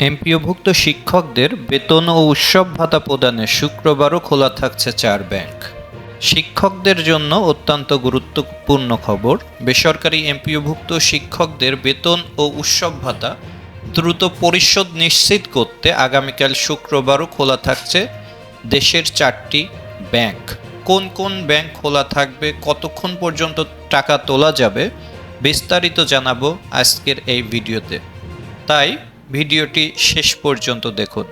এমপিওভুক্ত শিক্ষকদের বেতন ও উৎসব ভাতা প্রদানে শুক্রবারও খোলা থাকছে চার ব্যাংক। শিক্ষকদের জন্য অত্যন্ত গুরুত্বপূর্ণ খবর, বেসরকারি এমপিওভুক্ত শিক্ষকদের বেতন ও উৎসব ভাতা দ্রুত পরিশোধ নিশ্চিত করতে আগামীকাল শুক্রবারও খোলা থাকছে দেশের চারটি ব্যাংক। কোন কোন ব্যাংক খোলা থাকবে, কতক্ষণ পর্যন্ত টাকা তোলা যাবে, বিস্তারিত জানাব আজকের এই ভিডিওতে। তাই ভিডিওটি শেষ পর্যন্ত দেখুন।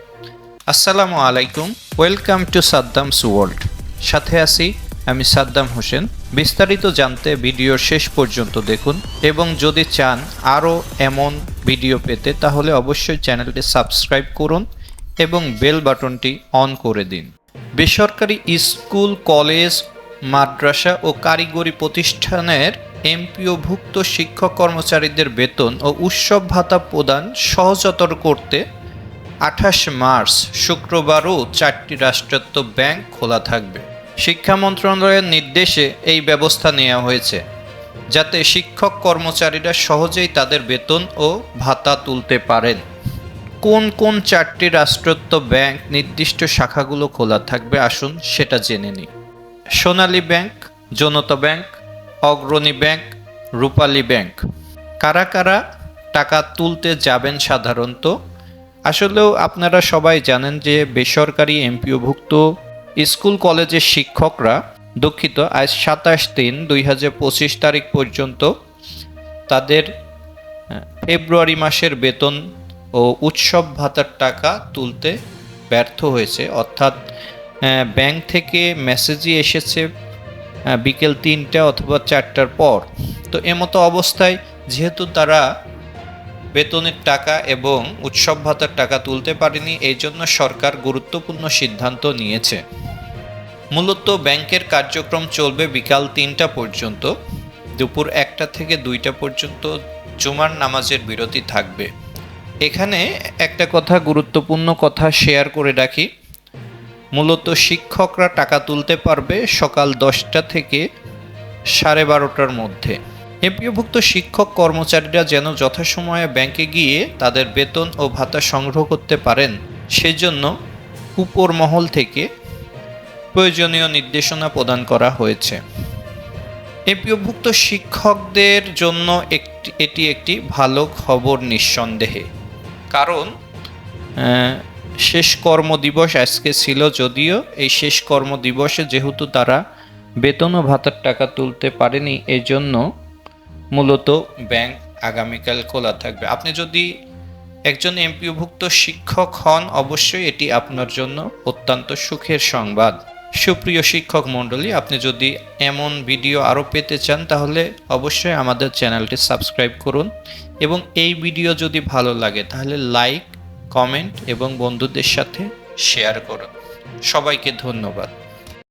আসসালামু আলাইকুম, ওয়েলকাম টু সাদ্দামস ওয়ার্ল্ড। সাথে আছি আমি সাদ্দাম হোসেন। বিস্তারিত জানতে ভিডিওর শেষ পর্যন্ত দেখুন এবং যদি চান আরও এমন ভিডিও পেতে, তাহলে অবশ্যই চ্যানেলটি সাবস্ক্রাইব করুন এবং বেল বাটনটি অন করে দিন। বেসরকারি স্কুল, কলেজ, মাদ্রাসা ও কারিগরি প্রতিষ্ঠানের এমপিওভুক্ত শিক্ষক কর্মচারীদের বেতন ও উৎসব ভাতা প্রদান সহজতর করতে আঠাশ মার্চ শুক্রবারও চারটি রাষ্ট্রায়ত্ত ব্যাংক খোলা থাকবে। শিক্ষা মন্ত্রণালয়ের নির্দেশে এই ব্যবস্থা নেওয়া হয়েছে, যাতে শিক্ষক কর্মচারীরা সহজেই তাদের বেতন ও ভাতা তুলতে পারেন। কোন কোন চারটি রাষ্ট্রায়ত্ত ব্যাংক নির্দিষ্ট শাখাগুলো খোলা থাকবে আসুন সেটা জেনে নিই। Sonali bank, Janata bank Agrani bank, Rupali bank. কারা কারা টাকা তুলতে যাবেন সাধারণত? আসলেও আপনারা সবাই জানেন যে বেসরকারি এমপিওভুক্ত স্কুল কলেজের শিক্ষকরা দুঃখিত, আজ সাতাশ তিন দুই তারিখ পর্যন্ত তাদের ফেব্রুয়ারি মাসের বেতন ও উৎসব ভাতার টাকা তুলতে ব্যর্থ হয়েছে। অর্থাৎ ব্যাংক থেকে মেসেজই এসেছে বিকেল তিনটা অথবা চারটার পর। তো এমতো অবস্থায় যেহেতু তারা বেতনের টাকা এবং উৎসব ভাতার টাকা তুলতে পারেনি, এই জন্য সরকার গুরুত্বপূর্ণ সিদ্ধান্ত নিয়েছে। মূলত ব্যাংকের কার্যক্রম চলবে বিকাল তিনটা পর্যন্ত, দুপুর একটা থেকে দুইটা পর্যন্ত জুমার নামাজের বিরতি থাকবে। এখানে একটা কথা, গুরুত্বপূর্ণ কথা শেয়ার করে রাখি। মূলত শিক্ষকরা টাকা তুলতে পারবে সকাল দশটা থেকে সাড়ে বারোটার মধ্যে। এমপিওভুক্ত শিক্ষক কর্মচারীরা যেন যথাসময়ে ব্যাংকে গিয়ে তাদের বেতন ও ভাতা সংগ্রহ করতে পারেন, সেজন্য উপর মহল থেকে প্রয়োজনীয় নির্দেশনা প্রদান করা হয়েছে। এমপিওভুক্ত শিক্ষকদের জন্য একটি, এটি একটি ভালো খবর নিঃসন্দেহে। কারণ আহ, কর্ম দিবস আজকে ছিল যদিও এই শেষ কর্ম দিবসে যেহেতু তারা বেতন ও ভাতার টাকা তুলতে পারেনি এই জন্য মূলত ব্যাংক আগামীকাল খোলা থাকবে। আপনি যদি একজন এমপিওভুক্ত শিক্ষক হন অবশ্যই এটি আপনার জন্য অত্যন্ত সুখের সংবাদ। সুপ্রিয় শিক্ষক মণ্ডলী আপনি যদি এমন ভিডিও আরও পেতে চান তাহলে অবশ্যই আমাদের চ্যানেলটি সাবস্ক্রাইব করুন এবং এই ভিডিও যদি ভালো লাগে তাহলে লাইক কমেন্ট এবং বন্ধুদের সাথে শেয়ার করুন সবাইকে ধন্যবাদ।